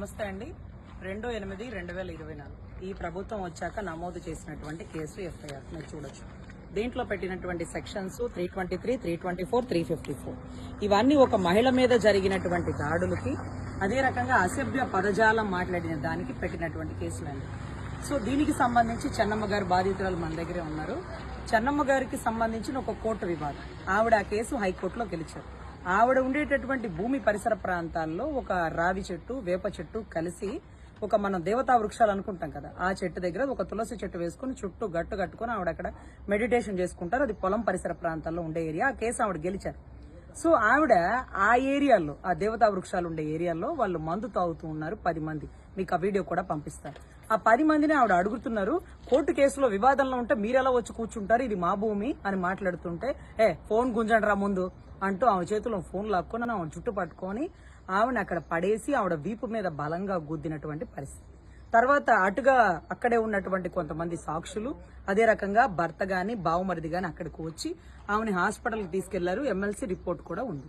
నమస్తే అండి. రెండు ఎనిమిది రెండు వేల ఇరవై నాలుగు. ఈ ప్రభుత్వం వచ్చాక నమోదు చేసినటువంటి కేసు ఎఫ్ఐఆర్. మీరు చూడొచ్చు. దీంట్లో పెట్టినటువంటి sections three twenty three three twenty four three fifty four ఇవన్నీ ఒక మహిళ మీద జరిగినటువంటి దాడులకి అదే రకంగా అసభ్య పదజాలం మాట్లాడిన దానికి పెట్టినటువంటి కేసులండి. సో దీనికి సంబంధించి చెన్నమ్మ గారు బాధితురాలు మన దగ్గరే ఉన్నారు. చెన్నమ్మ గారికి సంబంధించిన ఒక కోర్టు వివాదం. ఆవిడ ఆ కేసు హైకోర్టులో గెలిచారు. ఆవిడ ఉండేటటువంటి భూమి పరిసర ప్రాంతాల్లో ఒక రావి చెట్టు వేప చెట్టు కలిసి ఒక మనం దేవతా వృక్షాలు అనుకుంటాం కదా. ఆ చెట్టు దగ్గర ఒక తులసి చెట్టు వేసుకుని చుట్టూ గట్టు కట్టుకుని ఆవిడ అక్కడ మెడిటేషన్ చేసుకుంటారు. అది పొలం పరిసర ప్రాంతాల్లో ఉండే ఏరియా. ఆ కేసు ఆవిడ గెలిచారు. సో ఆవిడ ఆ ఏరియాలో ఆ దేవతా వృక్షాలు ఉండే ఏరియాలో వాళ్ళు మందు తాగుతూ ఉన్నారు పది మంది. మీకు ఆ వీడియో కూడా పంపిస్తారు ఆ పది మందిని ఆవిడ అడుగుతున్నారు. కోర్టు కేసులో వివాదంలో ఉంటే మీరెలా వచ్చి కూర్చుంటారు? ఇది మా భూమి అని మాట్లాడుతుంటే ఏ ఫోన్ గుంజండి రా ముందు అంటూ ఆమె చేతిలో ఫోన్ లాక్కొని ఆమె చుట్టు పట్టుకొని ఆమెను అక్కడ పడేసి ఆవిడ వీపు మీద బలంగా గుద్దినటువంటి పరిస్థితి. తర్వాత అటుగా అక్కడే ఉన్నటువంటి కొంతమంది సాక్షులు అదే రకంగా భర్త గాని బావమరిది గాని అక్కడికి వచ్చి ఆమెని హాస్పిటల్కి తీసుకెళ్ళారు. ఎమ్మెల్సీ రిపోర్ట్ కూడా ఉంది.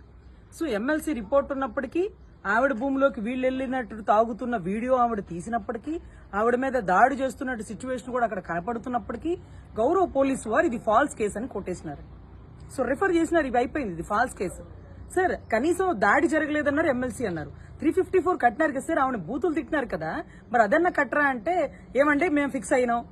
సో ఎమ్మెల్సీ రిపోర్ట్ ఉన్నప్పటికీ ఆవిడ భూమిలోకి వీళ్ళు వెళ్ళినట్టు తాగుతున్న వీడియో ఆవిడ తీసినప్పటికీ ఆవిడ మీద దాడి చేస్తున్నట్టు సిచ్యువేషన్ కూడా అక్కడ కనపడుతున్నప్పటికీ గౌరవ పోలీసు వారు ఇది ఫాల్స్ కేసు అని కొట్టేసినారు. సో రిఫర్ చేసినారు ఇవి అయిపోయింది ఇది ఫాల్స్ కేసు సార్ కనీసం దాడి జరగలేదన్నారు ఎమ్మెల్సీ అన్నారు. త్రీ ఫిఫ్టీ ఫోర్ కట్టినారు కదా సార్ ఆవిడ బూతులు తిట్టినారు కదా. మరి అదన్నా కట్టరా అంటే ఏమంటే మేము ఫిక్స్ అయినాం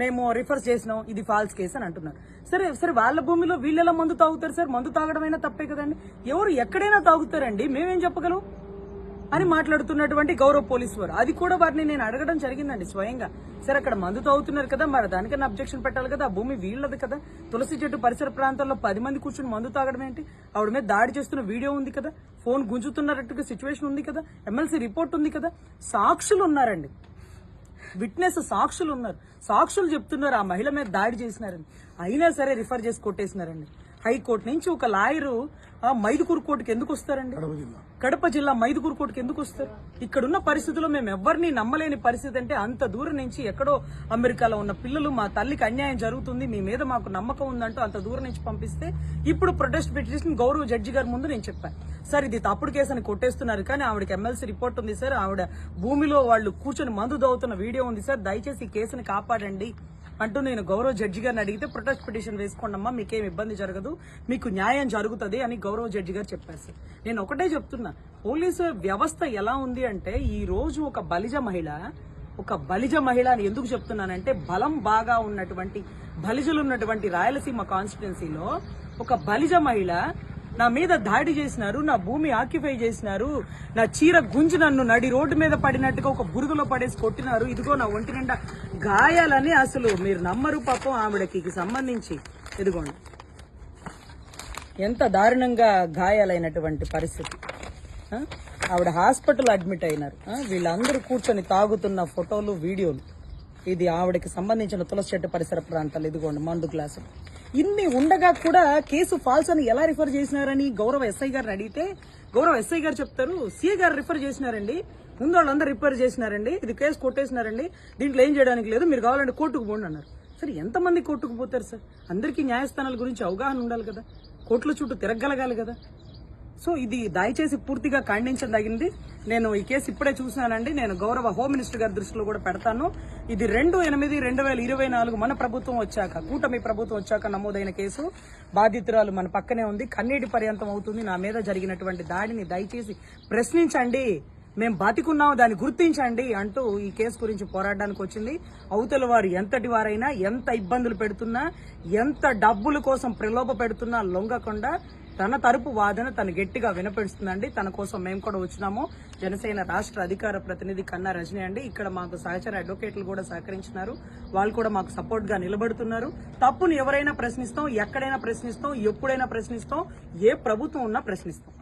మేము రిఫర్ చేసినాం ఇది ఫాల్స్ కేసు అని అంటున్నారు. సరే సరే వాళ్ళ భూమిలో వీళ్ళెలా మందు తాగుతారు సార్ మందు తాగడమైనా తప్పే కదండి. ఎవరు ఎక్కడైనా తాగుతారండి మేమేం చెప్పగలం? అని మాట్లాడుతున్నటువంటి గౌరవ పోలీస్ వారు. అది కూడా వారిని నేను అడగడం జరిగిందండి స్వయంగా. సరే అక్కడ మందు తాగుతున్నారు కదా మరి దానికన్నా అబ్జెక్షన్ పెట్టాలి కదా ఆ భూమి వీళ్ళది కదా. తులసి చెట్టు పరిసర ప్రాంతాల్లో పది మంది కూర్చుని మందు తాగడం ఏంటి? ఆవిడ మీద దాడి చేస్తున్న వీడియో ఉంది కదా ఫోన్ గుంజుతున్నట్టుగా సిచ్యువేషన్ ఉంది కదా ఎమ్మెల్సీ రిపోర్ట్ ఉంది కదా. సాక్షులు ఉన్నారండి. విట్నెస్ సాక్షులు ఉన్నారు. సాక్షులు చెప్తున్నారు ఆ మహిళ మీద దాడి చేసినారని. అయినా సరే రిఫర్ చేసి కొట్టేసినారండి. హైకోర్టు నుంచి ఒక లాయరు ఆ మైదుకూరు కోర్టుకి ఎందుకు వస్తారండి? కడప జిల్లా. మైదుకూరు కోర్టుకి ఎందుకు వస్తారు? ఇక్కడున్న పరిస్థితుల్లో మేము ఎవరిని నమ్మలేని పరిస్థితి అంటే అంత దూరం నుంచి ఎక్కడో అమెరికాలో ఉన్న పిల్లలు మా తల్లికి అన్యాయం జరుగుతుంది మీ మీద మాకు నమ్మకం ఉందంటూ అంత దూరం నుంచి పంపిస్తే ఇప్పుడు ప్రొటెస్ట్ పిటిషన్ గౌరవ జడ్జి గారి ముందు నేను చెప్పాను సార్ ఇది తప్పుడు కేసు అని కొట్టేస్తున్నారు కానీ ఆవిడకి ఎమ్మెల్సీ రిపోర్ట్ ఉంది సార్ ఆవిడ భూమిలో వాళ్ళు కూర్చొని మందు దవ్వుతున్న వీడియో ఉంది సార్ దయచేసి ఈ కేసుని కాపాడండి. అంటూ నేను గౌరవ జడ్జి గారిని అడిగితే ప్రొటెస్ట్ పిటిషన్ వేసుకోండమ్మా మీకేం ఇబ్బంది జరగదు మీకు న్యాయం జరుగుతుంది అని గౌరవ జడ్జి గారు చెప్పేసి నేను ఒకటే చెప్తున్నా పోలీసు వ్యవస్థ ఎలా ఉంది అంటే ఈ రోజు ఒక బలిజ మహిళ ఒక బలిజ మహిళ అని ఎందుకు చెప్తున్నానంటే బలం బాగా ఉన్నటువంటి బలిజలు ఉన్నటువంటి రాయలసీమ కాన్స్టిట్యున్సీలో ఒక బలిజ మహిళ నా మీద దాడి చేసినారు నా భూమి ఆక్యుపై చేసినారు నా చీర గుంజి నన్ను నడి రోడ్డు మీద పడినట్టుగా ఒక బురుగులో పడేసి కొట్టినారు. ఇదిగో నా ఒంటి నిండా గాయాలని అసలు మీరు నమ్మరు పాపం ఆవిడకి సంబంధించి. ఇదిగోండి. ఎంత దారుణంగా గాయాలైనటువంటి పరిస్థితి. ఆవిడ హాస్పిటల్ అడ్మిట్ అయినారు. వీళ్ళందరూ కూర్చొని తాగుతున్న ఫోటోలు వీడియోలు. ఇది ఆవిడకి సంబంధించిన తులసి చెట్టు పరిసర ప్రాంతాలు. ఇదిగోండి మందు గ్లాసులు. ఇన్ని ఉండగా కూడా కేసు ఫాల్స్ అని ఎలా రిఫర్ చేసినారని గౌరవ ఎస్ఐ గారిని అడిగితే గౌరవ ఎస్ఐ గారు చెప్తారు సీఏ గారు రిఫర్ చేసినారండి ముందు వాళ్ళందరూ రిఫర్ చేసినారండి ఇది కేసు కొట్టేసినారండి దీంట్లో ఏం చేయడానికి లేదు మీరు కావాలంటే కోర్టుకు పోండి అన్నారు. సరే ఎంతమంది కోర్టుకు పోతారు సార్? అందరికీ న్యాయస్థానాల గురించి అవగాహన ఉండాలి కదా. కోర్టుల చుట్టూ తిరగలగాలి కదా. సో ఇది దయచేసి పూర్తిగా ఖండించదగింది. నేను ఈ కేసు ఇప్పుడే చూసినానండి నేను గౌరవ హోమ్ మినిస్టర్ గారి దృష్టిలో కూడా పెడతాను. ఇది రెండు ఎనిమిది రెండు వేల ఇరవై నాలుగు మన ప్రభుత్వం వచ్చాక కూటమి ప్రభుత్వం వచ్చాక నమోదైన కేసు. బాధితురాలు మన పక్కనే ఉంది. కన్నీటి పర్యంతం అవుతుంది. నా మీద జరిగినటువంటి దాడిని దయచేసి ప్రశ్నించండి. మేము బతికున్నాం దాన్ని గుర్తించండి అంటూ ఈ కేసు గురించి పోరాడడానికి వచ్చింది. అవతల వారు ఎంతటి వారైనా ఎంత ఇబ్బందులు పెడుతున్నా ఎంత డబ్బుల కోసం ప్రలోభ పెడుతున్నా లొంగకుండా తన తరపు వాదన తను గట్టిగా వినపడుస్తుందండి తన కోసం మేము కూడా వచ్చినాము. జనసేన రాష్ట్ర అధికార ప్రతినిధి కన్నా రజనీ అండి. ఇక్కడ మాకు సహచర అడ్వకేట్లు కూడా సహకరించినారు. వాళ్ళు కూడా మాకు సపోర్ట్గా నిలబడుతున్నారు. తప్పును ఎవరైనా ప్రశ్నిస్తాం ఎక్కడైనా ప్రశ్నిస్తాం ఎప్పుడైనా ప్రశ్నిస్తాం ఏ ప్రభుత్వం ఉన్నా ప్రశ్నిస్తాం.